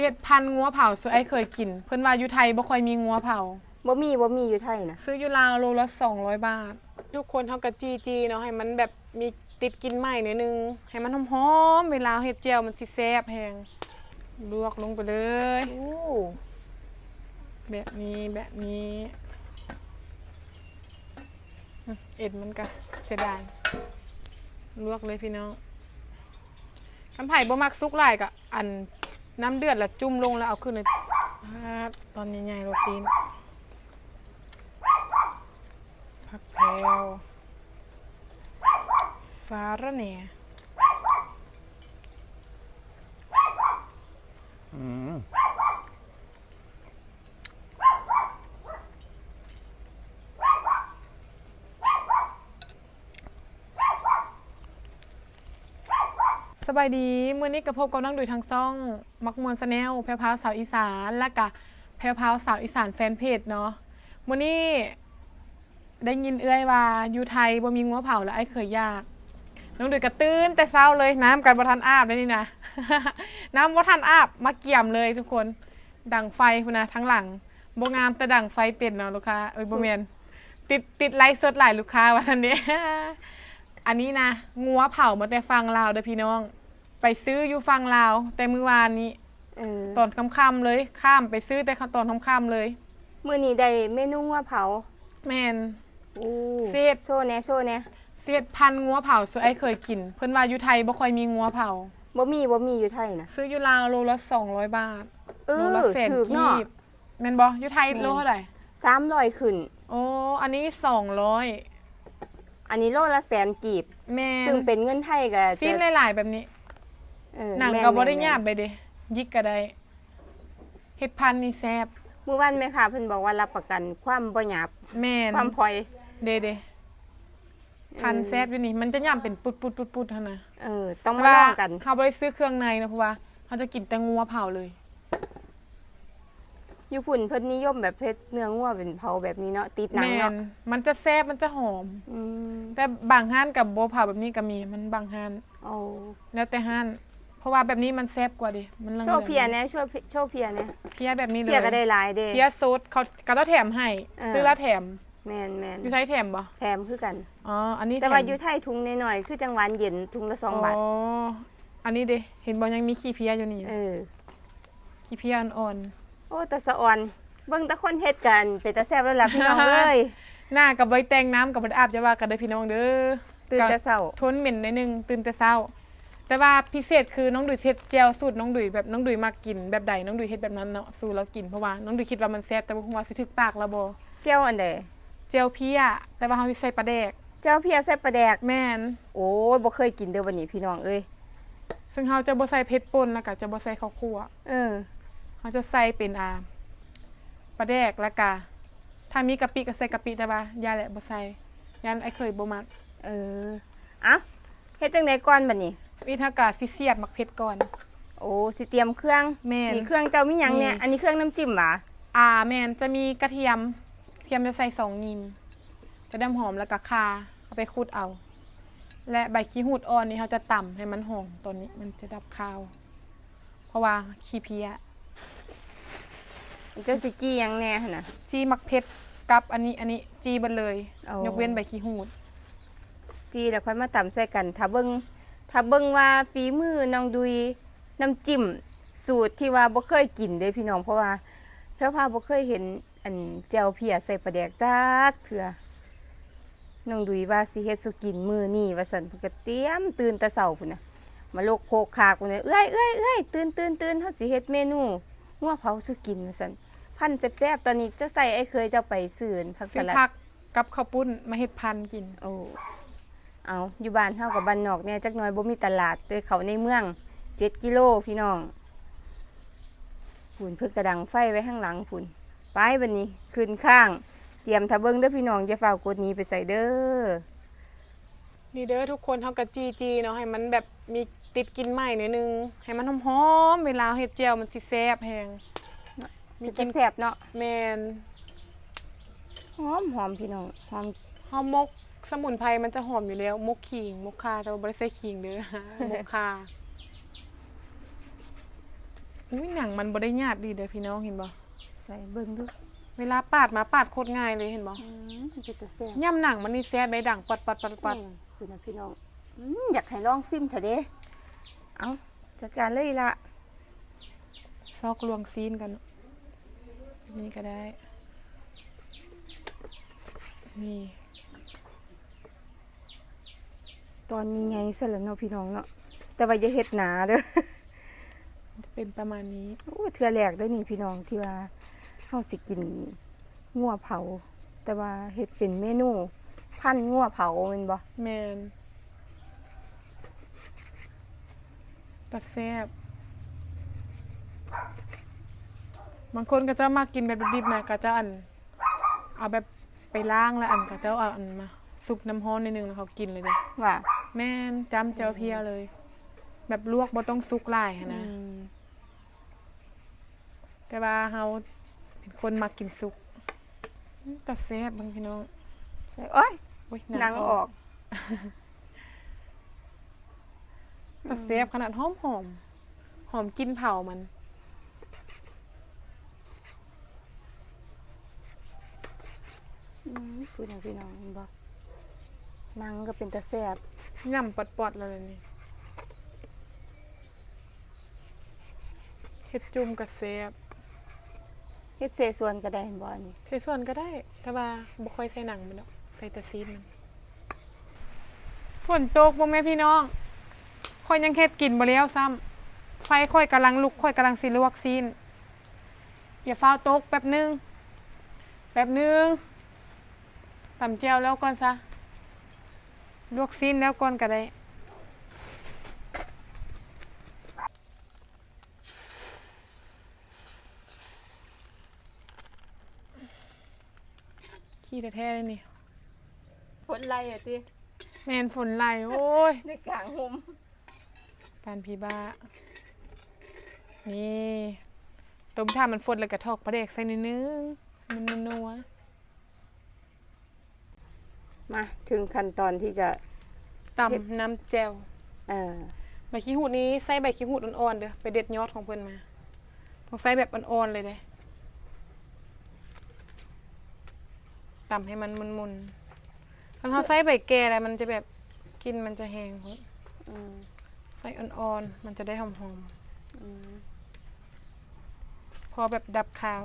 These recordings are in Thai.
เฮ็ดพันธุ์งัวเผาซื้อไอ้เคยกิน เพิ่นว่าอยู่ไทยบ่ค่อยมีงัวเผา บ่มีบ่มีอยู่ไทยนะซื้ออยู่ลาวโลละ200 บาท ทุกคนเฮาก็จีจีเนาะให้มันแบบมีติดกินใหม่หน่อยนึง ให้มันหอมๆเวลาเฮ็ดแจ่วมันสิแซ่บแฮงลวกลงไปเลย อู้แบบนี้แบบนี้อืมเอ็ดมันก็เสียดายลวกเลยพี่น้องคำไผ่บ่มักซุกหลายก็อัน น้ำเดือดแล้วจุ่มลงแล้วเอาขึ้นเลยพาดตอนใหญ่ๆโรตีนผักแพรวสาระแหน่อืมสบายดี มื้อนี้กับพบกับน้องดุยทางซ่อง มักมวนสแนลแพรวพาวสาวอีสานและกะแพรวพาวสาวอีสานแฟนเพจเนาะมื้อนี้ได้ยินเอื้อยว่าอยู่ไทยบ่มีงัวเผาแล้วไอ้เคยยาก น้องดุยกระตื้นแต่เช้าเลยน้ำกันบ่ทันอาบเลยนี่นะ น้ำบ่ทันอาบมาเกี่ยมเลยทุกคนดังไฟพุ่นนะทั้งหลังบ่งามแต่ดังไฟเป็นเนาะลูกค้าเอ้ยบ่แม่นติดติดไลฟ์สดหลายลูกค้าวันนี้ อันนี้นะงัวเผามาแต่ฟังลาวเด้อพี่น้อง ไปซื้ออยู่ฟังลาว แต่มื้อวานนี้ เออตอนค่ำๆเลย ข้ามไปซื้อแต่ตอนค่ำๆเลย มื้อนี้ได้เมนูงัวเผาแมน อู้เสียดโชว์แหน่โชว์แหน่เสียดพันธุ์งัวเผาซื้อไอ้เคยกิน เพิ่นว่าอยู่ไทยบ่ค่อยมีงัวเผา บ่มีบ่มีอยู่ไทยนะซื้ออยู่ลาวโลละ200 บาทเอโลอละแสนถูกกีเนาะ บแม่นบ่อยู่ไทยแม่น โลเท่าไหร่300ขึ้น โอ้อันนี้ 200อันนี้โลละแสนกีบ แม่นซึ่งเป็นเงินไทยก็สิ้นจะหลายๆแบบนี้ เออหนังแม่ก็บ่ได้แม่หยาบไปเด้ยิกก็ได้เฮ็ดพันธุ์นี่แซ่บมื้อวานแม่ค้าเพิ่นบอกว่ารับประกันความบ่หยาบแม่นความพลอยเด้เด้พันธุ์แซ่บอยู่นี่มันจะย่ำเป็นปุดๆๆๆเท่านั้นเออ ต้องมาว่าลองกันเขาบ่ไปซื้อเครื่องในนะเพราะว่าเขาจะกินแต่งัวเผาเลยอยู่พุ่นเพิ่นนิยมแบบเพชรเนื้องัวเป็นเผาแบบนี้เนาะติดหนัแมงเนาะนมันจะแซ่บมันจะหอมอืมแต่บางห้านกับโบเผาแบบนี้ก็มีมันบางห้านโอ้แล้วแต่ห้านเพ ราะว่าแบบนี้มันแซ่บกว่าดิ มันเหลืองโชว์เพียนะโชว์โชว์เพียนะเพียแบบนี้เลยเพียก็ได้หลายเด้ เพียซดเขาก็ต้องแถมให้ เออ ซื้อแล้วแถม แม่นแม่นอยู่ไทยแถมบ่แถมคือกัน อ๋อ อันนี้แต่ว่าถมอยู่ไทยถุงน้อยๆคือจังหวานเย็นถุงละสองบาท อ๋อ อันนี้เด้เห็นบ่ยังมีขี้เพียอยู่นี่ เออ ขี้เพียอ่อนโอ้แต่สะออน เบิ่งแต่คนเฮ็ดกันเป็นตาแซ่บแล้วล่ะพี่น้องเอ้ยๆหน้ากับใบแต่งน้ำกับใบอาบจะว่ากันเด้อพี่น้องเด้อตื่นแต่เช้า ทนเหม็นหนิดนึงตื่นแต่เช้า แต่ว่าพิเศษคือน้องดุยเฮ็ดแจวสูตรน้องดุยแบบน้องดุยมากกินแบบใดน้องดุยเฮ็ดแบบนั้นเนาะสู่เรากินเพราะว่าน้องดุยคิดว่ามันแซ่บแต่บ่ฮู้ว่าสิถึกปากแล้วบ่เจ้าอันใดแจวเพียแต่ว่าเฮาสิใส่ปลาแดกเจ้าเพียใส่ปลาแดก แม่นโอ้ยบ่เคยกินเด้อวันนี้พี่น้องเอ้ยซึ่งเฮาจะบ่ใส่เผ็ดป่นแล้วก็จะบ่ใส่ข้าวคั่วเออเฮาจะใส่เป็นอ่าปลาแดกแล้วก็ถ้ามีกะปิก็ใส่กะปิแต่ว่ายาแหละบ่ใส่ยานไอ้เคยบ่มักเออเอ้าเฮ็ดจังไดก่อนบัดนี้ วิธีกาสิเสียบมักเผ็ดก่อน โอ้สิเตรียมเครื่องแม่นนี่เครื่องเจ้ามีหยังเนี่ยนี่อันนี้เครื่องน้ำจิ้มหวะอ่าแมนจะมีกระเทียมกระเทียมจะใส่สองยิมจะได้หอมแล้วก็คาเอาไปคูดเอา และใบขี้หูดอ่อนนี่เขาจะต่ำให้มันหอมตอนนี้มันจะดับคาว เพราะว่าขี้เพี้ยเจ้าสิจี้หยังแน่หั่นน่ะ จีมักเพชรกับอันนี้อันนี้จีเบันเลย เอาย ยกเว้นใบขี้หูด จี้แล้วค่อยมาตำใส่กันถ้าเบิ่ง ถ้าเบิ่งว่าฝีมือน้องดุยน้ำจิ้มสูตรที่ว่าบ่เคยกินเด้พี่น้องเพราะว่าเพราะว่าบ่เคยเห็นอันแจ่วเพียใส่ปลาแดกจักเทื่อน้องดุยว่าสิเฮ็ดสุกินมื้อนี้ว่าซั่นเพิ่นก็เตรียมตื่นแต่เช้าพุ่นน่ะมาโลกโคกคากพุ่นน่ะเอ้ยเอ้ยเอ้ยตื่นตื่นตื่นเฮาสิเฮ็ดเมนูงัวเผาสุกินว่าซั่นพันแซ่บๆตอนนี้เจะใส่ไอ้เคยเจะไปซื้ออันผักสซื้อลัดผักกับข้าวปุ้นมาเฮ็ดพันธุ์กิน โอ้ เอาอยู่บ้านเท่ากับบ้านนอกเนี่ยจักหน่อยบ่มีตลาดแต่เขาในเมืองเจ็ดกิโลพี่น้องผุนเพิ่นกระดังไฟไว้ข้างหลังผุนไปบันนี้ขึ้นข้าง เตรียมทะเบิงเด้อพี่น้องอย่าฝ่าวกดหนี้ไปใส่เด้อนี่เด้อทุกคนเท่ากับจีจีเนาะให้มันแบบมีติดกินใหม่หน่อยนึง ให้มันหอมๆเวลาเฮ็ดเจียวมันสิแซ่บแฮงมีมีกิกินนแซ่บเนาะแมนหอมหอมพี่น้องหอม หอมมกสมุนไพรมันจะหอมอยู่แล้ว มกขิงมกคาแต่ว่าบ่ได้ใส่ขิงเด้อ มกคาอุ้ยหนังมันบ่ได้หยาบดีเด้อพี่น้องเห็นบ่ใส่เบิ่งดูเวลาปาดมาปาดโคตรง่ายเลยเห็นบ่อืมมันเป็นตะแซ่บย่ำหนังมันนี่แซ่บได้ดังปัดปัดปัดปัดอืมคุณนะพี่น้องอืมอยากให้ลองซิมเถอะเด้เอาจัดการเลยละซอกลวงซีนกันแบบนี้ก็ได้ นี่ ตอนนี้ไงซะแล้วเนาะพี่น้องเนาะแต่ว่าอย่าเฮ็ดหนาเด้อจะเป็นประมาณนี้โอ้เทื่อแรกเด้อนี่พี่น้องที่ว่าเฮาสิกินงัวเผา แต่ว่าเฮ็ดเป็นเมนู พันงัวเผาแม่นบ่แมนตะแซ่บบางคนก็จะมากินแบบดิบๆนะก็จะอัน เอาแบบไปล้างแล้วอันก็จะเอาอันมาซุปน้ำร้อนนิดนึงแล้วเขากินเลยเด้ว่า แม่นจำเจ้าเพียเลย แบบลวกบ่ต้องซุกหลายหั้นอืนะมแต่ว่าเฮาเป็นคนมักกินซุกอืมแต่แซ่บบางพี่น้องใส่โอ้ยโอ้ยหนังออก แต่แซ่บขนาดหอมหอมหอมกลินเผามัน อืมคุณนะพี่น้องเห็นบ่ห นังก็เป็นตะแซ่บย่ำปอดๆเลยนี่เฮ็ดจุ่มกับแซ่บเฮ็ดเสส่วนก็ได้เห็นบ่อันนี่ใส่ส่วนก็ได้ แต่ว่าบ่ค่อยใส่หนังมันดอกใส่แต่ซีนมันฝนตกบ่แม่พี่น้องค่อยยังเฮ็ดกินบ่แล้วซ้ำไฟค่อยกำลังลุกค่อยกำลังสิลวกซีนอย่าฟ้าวตกแป๊บหนึง แป๊บหนึงตำแจ่วแล้วก่อนซะ ลวกซีนแล้วก่อนก็ได้ขี้แท้ๆเลยนี่ผลไรอะติแมนฝนไหลโอ้ยในกลางห่มปานพีบ้า นี่ต้มท่ามันฝนแล้วกระทอกปลาเด็กใส่นิดนึงมันนัว มาถึงขั้นตอนที่จะๆตำน้ำแจ่วเอ่อใบขี้หูดนี้ใส่ใบขี้หูดอ่อนๆเด้อไปเด็ดยอดของเพิ่นมาต้องใส่แบบอ่อนๆเลยเด้ตำให้มันมุนๆถ้าเราใส่ใบแก่อะไรมันจะแบบกลินมันจะแห้งพุ่นอืมใส่อ่อนๆมันจะได้หอมอืมๆพอแบบดับคาว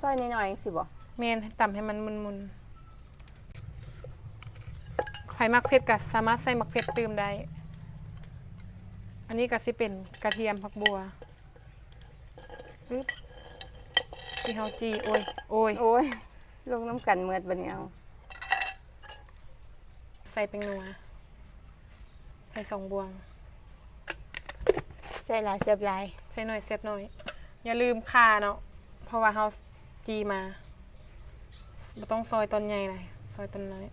ซอยน้อยๆสิบ่เมนต่ำให้มันมุนๆ ใครมักเผ็ดก็สามารถใส่มักเผ็ดเติมได้ อันนี้ก็สิเป็นกระเทียมผักบัวอึ๊บที่เฮาจีโอ้ยโอ้ยโอ้ยลงน้ำกันเมือดบัดนี้เอาใส่เป็นนัว ใส่สองบวง ใส่หลายเสียบหลายใส่หน่อยเสียบหน่อย อย่าลืมข่าเนาะเพราะว่าเฮาจีมาบ่ต้องซอยตอนใหญ่เลยซอยตอนน้อย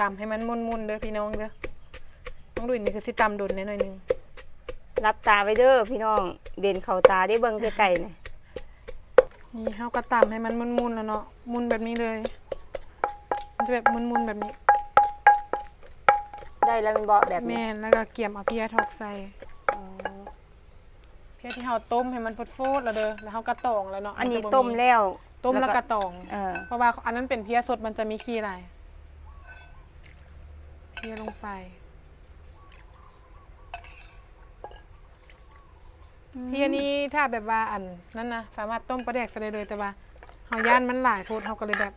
ตำให้มันมุนๆเด้อพี่น้องเด้อต้องดูนี่คือสิตำโดนแน่หน่อยหนึงรับตาไว้เด้อพี่น้อง เด่นเข้าตาได้เบิ่งไกลๆนี่นี่เฮาก็ตำให้มันมุนๆแล้วเนาะมุนแบบนี้เลย มันจะแบบมุนๆแบบนี้ ได้แล้วแมันบ่แบบนี้แม่นแล้วก็เกี่ยมเอาเพียทอกใส่อ๋อเพียที่เฮาต้มให้มันฟดๆแล้วเด้อแล้วเฮากระตองแล้วเนาะอันนี้จะบ่ต้มแล้วต้มแล้วแล้วก็กระตอง เออเพราะว่าอันนั้นเป็นเพียสดมันจะมีขี้อะไร เพียลงไปเพียนี้ถ้าแบบว่าอันนั้นนะสามารถต้มปลาแดกใส่ได้เลยแต่ว่าเฮาย่านมันหลายโพดเฮาก็เลยแบบ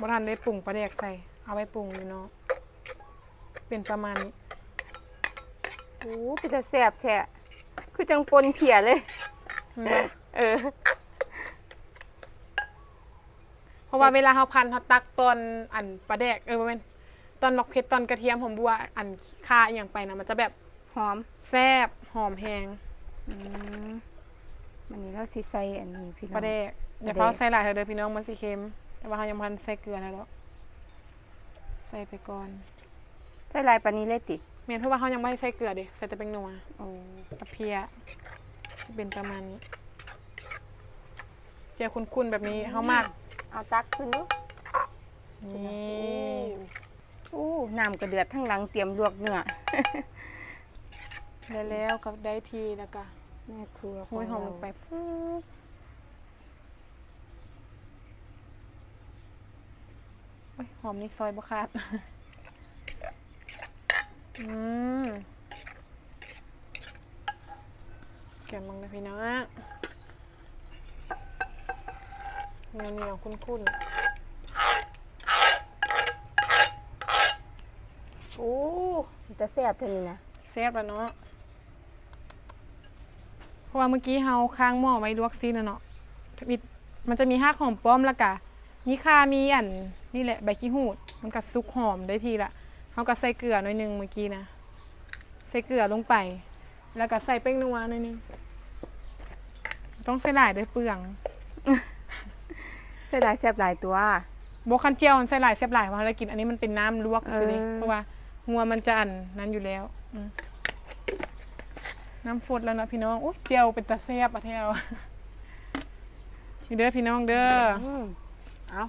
บ่ทันได้ปรุงปลาแดกใส่เอาไว้ปรุงอยู่เนาะเป็นประมาณนี้โอ้เป็นตาแซ่บแท้คือจังปนเขียเลยเห็นไหมเออ เพราะว่าเวลาเฮาพันเฮาตักตอนอันปลาแดกเออบ่แม่น ตอนมักเผ็ดตอนกระเทียมหอมบัวอันข่าอหย่างไปนะมันจะแบบหอมแซ่บหอมแฮงอืมมันนี้เราสิใส่อันนี้พี่น้องปลาแดกอย่าปลาแดกเพิ่งใส่หลายเถอะเด้อพี่น้องมันสิเค็ม แต่ว่าเฮายังพันใส่เกลือแล้วเนาะใส่ไปก่อนใส่ลายปานนี้เลยติแม่นเพราะว่าเฮายังไม่ได้ใส่เกลือเด้ใส่แต่เป็นนัวโอ้กับเพียเป็นประมาณนี้เจียวคุ้นๆแบบนี้เฮามากเอาตักขึ้นดูนี่ โอ้น้ำกระเดือดทั้งหลังเตรียมลวกเนื้อได้แล้วกับได้ทีแล้วก็แม่ครัวโอ้ยหอมลงไปฟูหอมนี่ซอยบ่ขาดอืมแกมบังนะพี่น้องเนียวเหนียวคุ้นๆ โอ้จะแซ่บเท่านี้นะแซ่บแล้วเนาะเพราะว่าเมื่อกี้เฮาค้างหม้อไว้ลวกซีนนะเนาะมีมันจะมีห้าหอมป้อมแล้วกะมีข่ามีอันนี่แหละใบขี้หูด มันก็ซุกหอมได้ทีละเฮาก็ใส่เกลือหน่อยหนึงเมื่อกี้นะใส่เกลือลงไป แล้วก็ใส่เป้งนัวหน่อยหนึงต้องใส่หลายเด้วยเปลืองใส่หลายแซ่บหลายตัวโบคันเจียวมันใส่หลายแซ่บหลายเพราะเรากินอันนี้มันเป็นน้ำลวกคือนี่เออเพราะว่า งัวมันจะอันนั้นอยู่แล้วอืมน้ำฟดแล้วเนาะพี่น้องอุ้ยเจียวเป็นตะแซ่บอะแถวนี่เด้อพี่น้องเด้ออืมเอา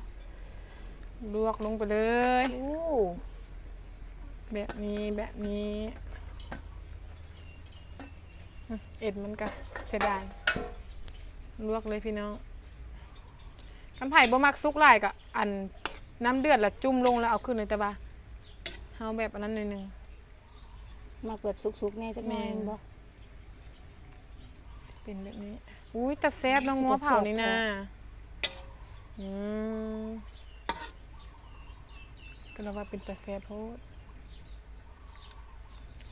ลวกลงไปเลยโอ้แบบนี้แบบนี้อืมเอ็ดมันก็เสียดายลวกเลยพี่น้องกันไผ่บ่มักซุกหลายกะอันน้ำเดือดแล้วจุ่มลงแล้วเอาขึ้นเลยแต่ว่า เฮาแบบอันนั้นหน่อยหนึง มักแบบสุกๆแน่จักหน่อยแม่น บ่เป็นแบบนี้ อุ้ยแต่แซ่บน้องงัวแต่แซ่บเผานี่นะค่ะอืมก็เราว่าเป็นแต่แซ่บโพด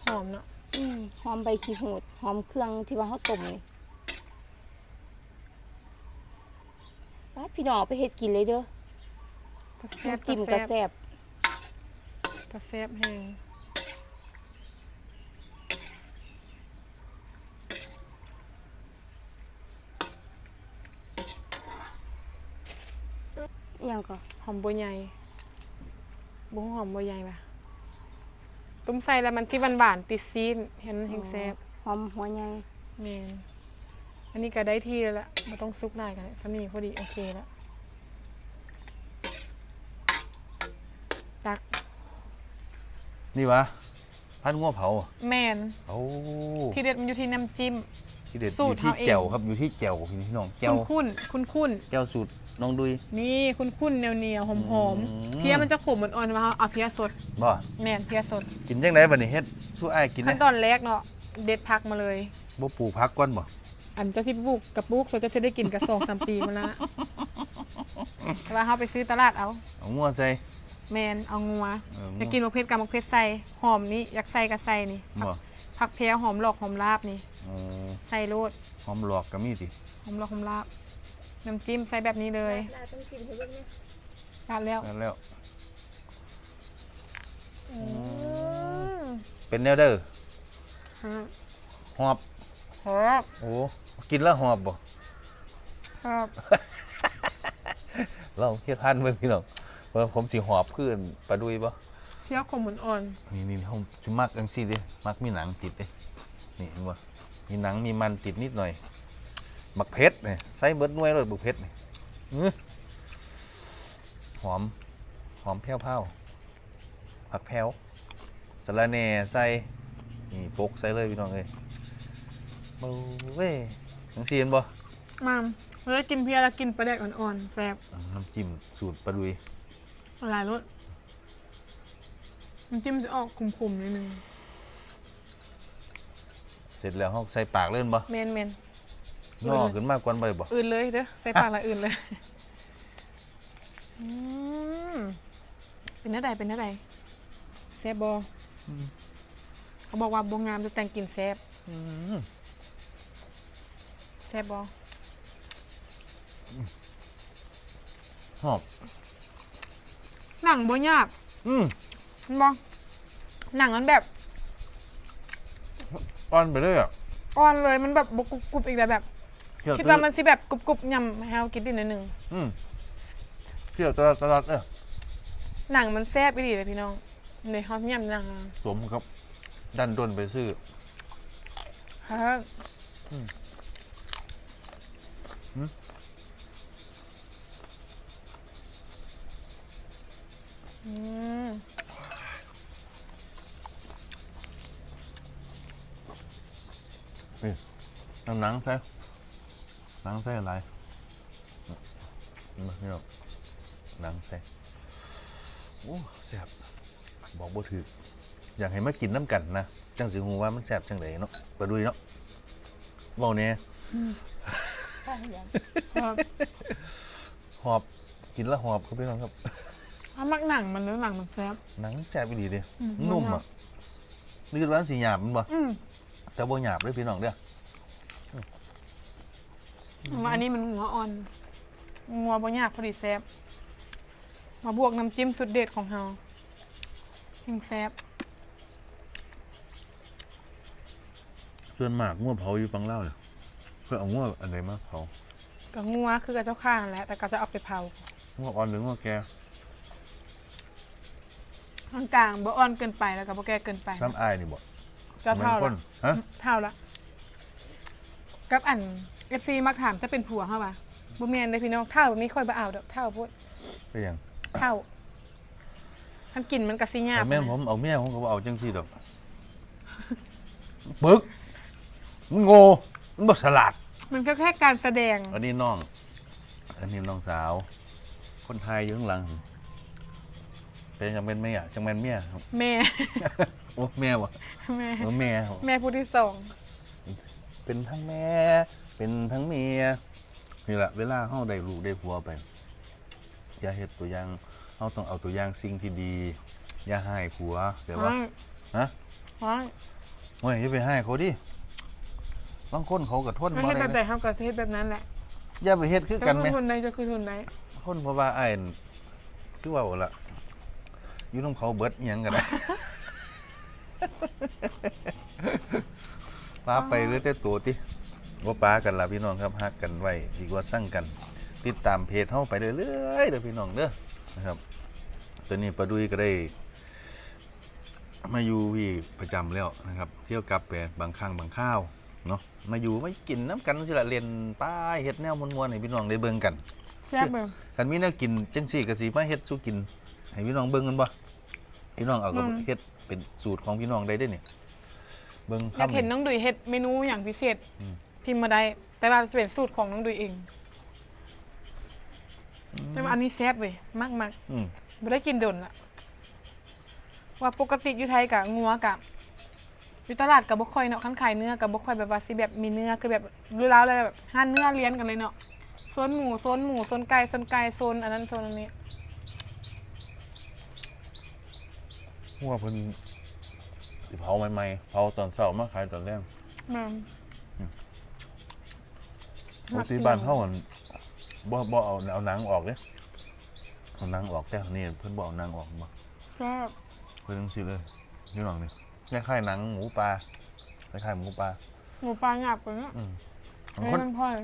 หอมเนาะอืมหอมใบขี้หูดหอมเครื่องที่ว่าเฮาต้มนี่ไปพี่น้องเอาไปเฮ็ดกินเลยเด้อแต่แซ่บน้ำจิ้มแต่ก็แซ่บแซ่บ แต่แซ่บแห้งอิหยังก็หอมบัวใหญ่บุ้งหอมบัวใหญ่ปะตุ้มใส่แล้วมันที่หวานๆติดซีนเห็นเห็นแซ่บหอมหัวใหญ่เมนอันนี้ก็ได้ที่แล้วละไม่ต้องซุกได้กันสนีพอดีโอเคแล้วตัก นี่วะพันงัวเผาแมนโอ้ที่เด็ดมันอยู่ที่น้ำจิ้มที่เด็ดสูอตรยู่ที่เขาเองแจ่วครับอยู่ที่แจ่วพี่น้องแจ่วคุ้นคุ้นคุ้นคุ้นแจ่วสูตรน้องดุยๆนี่คุ้นคุ้นๆเหนียวเหนียวหอมหอมๆอืมเพี้ยมันจะขมเหมือนอ่อนมาเอาเพี้ยสดบ่แมนเพี้ยสด กินจังไดบัดนี้เฮ็ดสู้อ้ายกินขั้ได้นตอนแรกเนาะเด็ดพักมาเลยบ่ปลูกผักก่อนบ่อันเจ้าที่ปลูกกับปลูกส่วนจะได้กินกับสองสามปีมาแล้วแต่ว่าเขาไปซื้อตลาดเอาเอางัวใส่ แมนเอางัวเอออยากกินมะเขือกับมะเขือใส่หอมนี่อยากใส่ก็ใส่นี่ผักบ่ผักแพรวหอมหลอกหอมลาบนี่อ๋อใส่โรดหอมหลอกก็มีติหอมหลอกหอมลาบน้ำจิ้มใส่แบบนี้เลยลาต้องจิ้มให้เบิ่งเนี่ยราดแล้วนั่นแล้วอืมเป็นแนวเด้อฮะหอบ ครับโอ้กินแล้วหอบบ่ครับเราเฮ็ดทานเบิ่งพี่น้อง ว่าผมสิหอบขึ้นปลาดุยบ่เพี้ยวขมเหมือนอ่อนนี่นี่ผมสิมักจังซี่เด้มักมีหนังติดเด้นี่เห็นบ่มีหนังมีมันติดนิดหน่อยบักเพชรนี่ใส่เบิดหน่วยเลยบักเพชรนี่อื้อหอม หอมแผ่วๆผักแผ่วสะระแหน่ใส่นี่ปกใส่เลยพี่น้องเอ้ยเบ้าเว้ยจังซี่เห็นบ่มามเมื่อกินเพี้ยแล้วกินปลาแดกอ่อนๆแซ่บอ่าน้ำจิ้มสูตรปลาดุย หลายรสน้ำจิ้มจะออกขมๆนิดนึงเสร็จแล้วเฮาใส่ปากเล่นบ่แมนแมนย่อขึ้นมากกว่าบ่ได้บ่อื่นเลยเด้อใส่ปากละอื่นเลยอืมเป็นเนื้อใดเป็นเนื้อใดแซ่บบออเขาบอกว่าบงงามจะแต่งกลิ่นแซ่บอืมแซ่บบอหอม หนังบ่ยากอืมเห็นบอหนังมันแบบอ่อนไปเลยอะอ่อนเลยมันแบบบกรุบๆอีกแล้วแบบเคี่ยวคิดตลว่าอดมันสิแบบกรุบๆยำให้เรากินดิหน่อยหนึ่งอืมเคี่ยวตลอดตลอดเออหนังมันแซ่บไปดีเลยพี่น้องในฮอตยำหนังอะสมครับ ดันด้นไปซื้อ ฮะอืม อืมน้หนังใส่หนังใส่อะไรมาพี่น้องหนังใส่โอ้แซ่บบอกบ่ถืออยากให้มากินน้ำกันนะ จังสิฮู้ว่ามันแซ่บจังไดเนาะไปดูเนาะเว้าแหน่ครับหอบ กินแล้วหอบครับพี่น้องครับ ถ้ามักหนังมันหรือหนังมันแซ่บ หนังแซ่บอีหลีเด้อืม นุ่มอะนี่คือร้านสีหยาบมันบ่อืมแต่บ่หยาบเลยพี่น้องเด้อว่าอันนี้มันหัวอ่อนงัวบ่ยากพอดีแซ่บมาบวกน้ำจิ้มสุดเด็ดของเฮายิ่งแซ่บส่วนมากงัวเผาอยู่ฟังเล่าวเลยเพื่อเอางัวอันไหนมาเผากับงัวคือกับเจ้าข้านั่นแหละแต่ก็จะเอาไปเผางัวอ่อนหรืองัวแก่ กลางๆบ่อ่อนเกินไปแล้วก็บ่แก่เกินไปซ้ำอายนี่บ่เจ้าเท่าคละนฮะเท่าละกับอัน FC มักถามจะเป็นผัวเฮาป่ะบ่แม่นเด้อพี่น้องเท่านี้ค่อยบ่เอาดอกเท่าพูดไปหยังเท่าทันกินมันก็สิยากแต่แม่นนะผมเอาเมียผมก็บ่เอาจังซี่ดอกบึกมันโง่มันบ่ฉลาด มันก็แค่การแสดง อันนี้น้อง อันนี้น้องสาว คนไทยอยู่ข้างหลัง เป็นจังเป็นแม่อะจังเป็นเมียครับแม่ โอ้แม่วะแม่ เออแม่ครับแม่ผู้ที่สองเป็นทั้งแม่ เป็นทั้งเมียนี่แหละเวลาเฮาได้ลูกได้ผัวไป อย่าเฮ็ดตัวอย่างเฮาต้องเอาตัวอย่างสิ่งที่ดี อย่าให้ผัวแต่ว่าฮะว้ายโอ้ยอย่าไปให้เขาดิบางคนเขาก็ทนมันบ่เฮ็ดได้แบบใดนะเฮาก็สิเฮ็ดแบบนั้นแหละอย่าไปเฮ็ดคือแต่กันคืแหมอทุนใดจะคือทุนใดคนเพราะว่าอ้ายนั่นคือว่าล่ะ อยู่นํเขาเบิดอิหยังกันนะป้าไปเหลือแต่ตัวติว่าป้ากันล่ะพี่น้องครับฮักกันไว้ดีกว่าสั่งกัน ติดตามเพจเฮาไปเรื่อยๆเด้อพี่น้องเด้อนะครับตอนนี้ปาดุยก็ได้ มาอยู่พี่ประจำแล้วนะครับ เที่ยวกลับไปบางครั้งบางข้าวเนาะมาอยู่มากินน้ำกันสิละเรียนป้าเฮ็ดแนวมวนๆให้พี่น้องได้เบิ่งกันแซ่บเบิ่งคันมีแนวกินจังซี่ก็สิมาเฮ็ดสู่กิน ให้พี่น้องเบิ่งกันบ่พี่น้องเอากับเฮ็ดเป็นสูตรของพี่น้องได้เด้อนี่เบิ่งอยากคำเห็นน้องดุยเฮ็ดเมนูอย่างพิเศษอืมพิมพ์มาได้ แต่ว่าจะเป็นสูตรของน้องดุยเองแต่ว่าอันนี้แซ่บเว้ยมากอืมๆไม่ได้กินโดนละว่าปกติอยู่ไทยกับงัวกับอยู่ตลาดกับบ่ค่อยเนาะคันขายเนื้อกับบ่ค่อยแบบว่าสิแบบมีเนื้อคือแบบรู้แล้วเลยแบบห้านเนื้อเลี้ยงกันเลยเนาะโซนหมูโซนหมูโซนไก่โซนไก่โซนอันนั้นโซนอันนี้ หัวเพิ่นสิเผาใหม่ๆเผาตอนเช้ามาขายตอนแลงมาปกติบ้านเฮาอั่นบ่บ่เอาเอาหนังออกเด้เอาหนังออกแต่อันนี่เพิ่นบ่เอาหนังออกบ่แซ่บเพิ่นจังซี่เลยพี่น้องนี่คล้ายๆหนังหมูปลาคล้ายๆหมูปลาหมูปลาหยาบกว่าเนี้ยอืมอับานงคนนี้มันพ่อย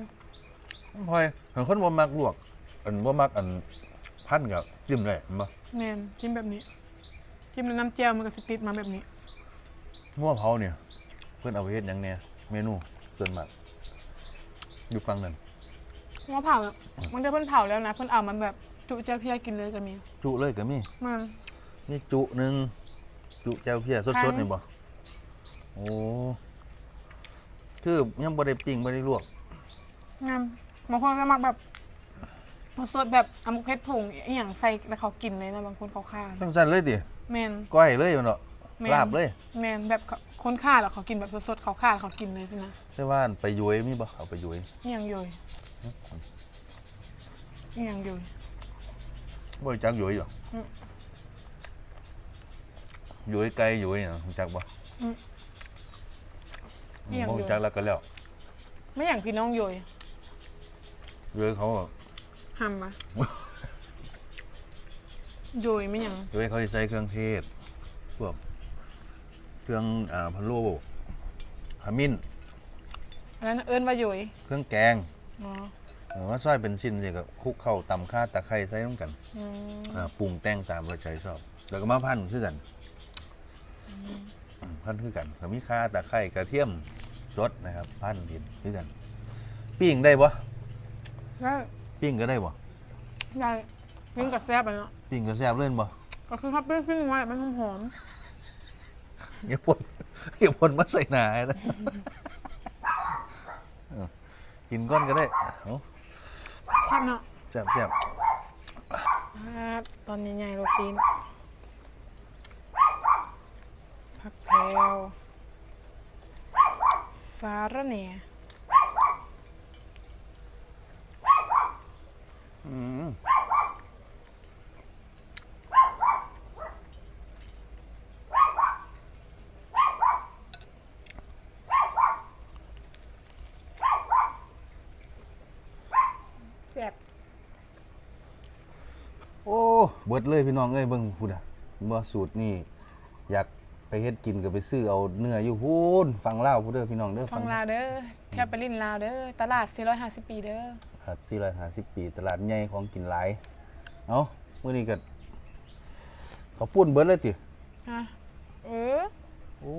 พอยบางคนบ่มักลวกอันบ่มักอันพันกับจิ้มได้เห็นบ่แมนจิ้มแบบนี้ จิ้มแล้วน้ำเจียวมันก็สิติดมาแบบนี้งัวเผาเนี่ย เพิ่นเอาไปเฮ็ดหยังแหน่เมนูส่วนมากอยู่ฝั่งนั้นมะเผาอะมันจะเพิ่นเผาแล้วนะ เพิ่นเอามันแบบจุเจ้าเพียกินเลยจะมีจุเลยก็มี มันมีจุหนึงจุแจ่วเพียสครัดบๆนี่บ่โอ้คือยังบ่ได้ปิ้งบ่ได้ลวก งามบางคนก็มักแบบสดแบบเอามุกเพชรผงอหย่างใส่แล้วเขากินเลยนะบางคนเขาฆ่าจังซั่นเลยติ แมน ก้อยเลยมันเนาะแม่น ลาบเลยแมนแบบเขาคนฆ่าแล้วเขากินแบบสดๆเขาฆ่าแล้วเขากินเลยสินะแต่ว่าอันไปย้วยมีบ่เอาไปย้วยอหย่างโยยอหย่างโยย บ่รู้จักย้วยอยู่อืมย้วยไก่ย้วยหยังรู้จักบ่อืมอิหยังบ่ย้วยรู้จักแล้วก็แล้วไม่อย่างพี่น้องโยยย้วยเขาอะหำปะโยยไม่อย่างโดยเขาจะใช้เครื่องเทศ พวกเครื่องอ่าพะโล้ขมิ้นอันนั้นเอิ้นว่าโยยเครื่องแกงอ๋อหรือว่าซอยเป็นสิ้นสิกับคลุกเข้าตำข้าตะไคร้ใส่น้ำกันอืมอ่าปรุงแต่งตามรสใจชอบ แล้วก็มาพันคือกันอืมพันคือกันก็มีข้าตะไคร้กระเทียมรสนะครับ พันเห็นคือกันปิ้งได้ปะแล้วปิ้งก็ได้ปะได้กินกับแซ่บอะเนาะ ปิ้งก็แซ่บเล่นปะก็คือถ้าเป็นซึ่งไว้มันหอมอย่าพ่นอย่าพ่นมาใส่หนาให้เลยเอกินก้อนก็ได้เอาชอบเนาะแซ่บแซ่บอ่าตอนใหญ่ๆโรตีนผักแพรวสาระแหน่อืม แซ่บ โอ้ เบิดเลยพี่น้องเอ้ยเบิ่งพูดอะบ่สูตรนี่อยากไปเฮ็ดกินก็ไปซื้อเอาเนื้ออยู่พูนฟังเล่าวพูดเด้อพี่น้องเด้อฟังลาวเด้อแทบไปลินลาวเด้อตลาด 450 ปีเด้อครับ450 ปีตลาดใหญ่ของกินหลายเอ้ามื้อนี้ก็เขาวปุ้นเบิดเลยติฮะเออโอ้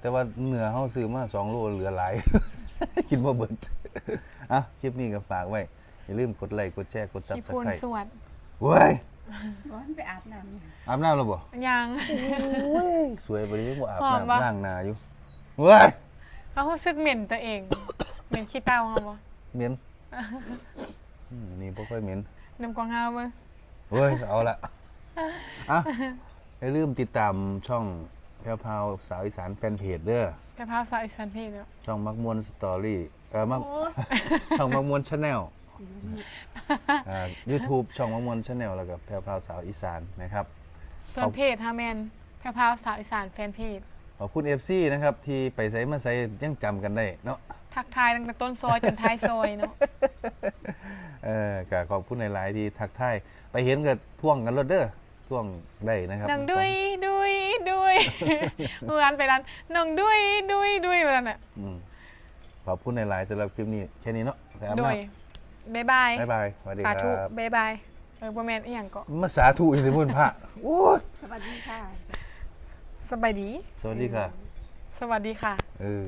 แต่ว่าเนื้อเฮาซื้อมา2โลเหลือหลาย กินบ่เบิดอะคลิปนี้ก็ฝากไว้อย่าลืมกดไลค์กดแชร์กดชิพูน Subscribe สวัสด เว้ยร้อนไปอาบน้ำอาบน้ำแล้วบ่ยัง โอ้ยสวยบ่ได้บ่อาบหอมปะ น้ำล้างหน้าอยู่เว้ยเรารู้สึกเหม็นตัวเอง เหม็นขี้เต้าเฮาบ่เหม็นอืมนี่บ่ค่อยเหม็น น้ำกวางเฮาบ่เฮ้ย เอาละอะอย่าลืมติดตามช่องแพรวพราวสาวอีสานแฟนเพจเด้อแค่พาสาวอีสานเพศเนาะช่องมักมวนสตอรี่ เออมัก ช่องมักมวนชาแนล อ่า YouTube ช่องมักมวนชาแนลแล้วก็แพรวพราวสาวอีสานนะครับ ส่วนเพจฮาแมนแค่พาสาวอีสานแฟนเพจขอบคุณ FC นะครับที่ไปไสมาไสยังจำกันได้เนาะทักทายตั้งแต่ต้นซอยจนท้ายซอยเนาะเออก็ขอบคุณหลายๆที่ทักทายไปเห็นก็ท่วงกันรถเด้อท่วงได้นะครับน้องดุยดุยดุยเมื่อวานไปร้านน้องดุยดุยดุยแบบนั้นอะอืมขอบคุณหลายๆสำหรับคลิปนี้แค่นี้เนาะไปอาบดุน้ย บ๊ายบายำบ๊ายบายสวัสดีคสารัธุบบ๊ายบายเออประแมนอีหยังก็มาสาธุอีกสิมุ่นพระโอ้ยสวัสดีค่ะ สบายดี สวัสดีค่ะ สวัสดีค่ะ เออ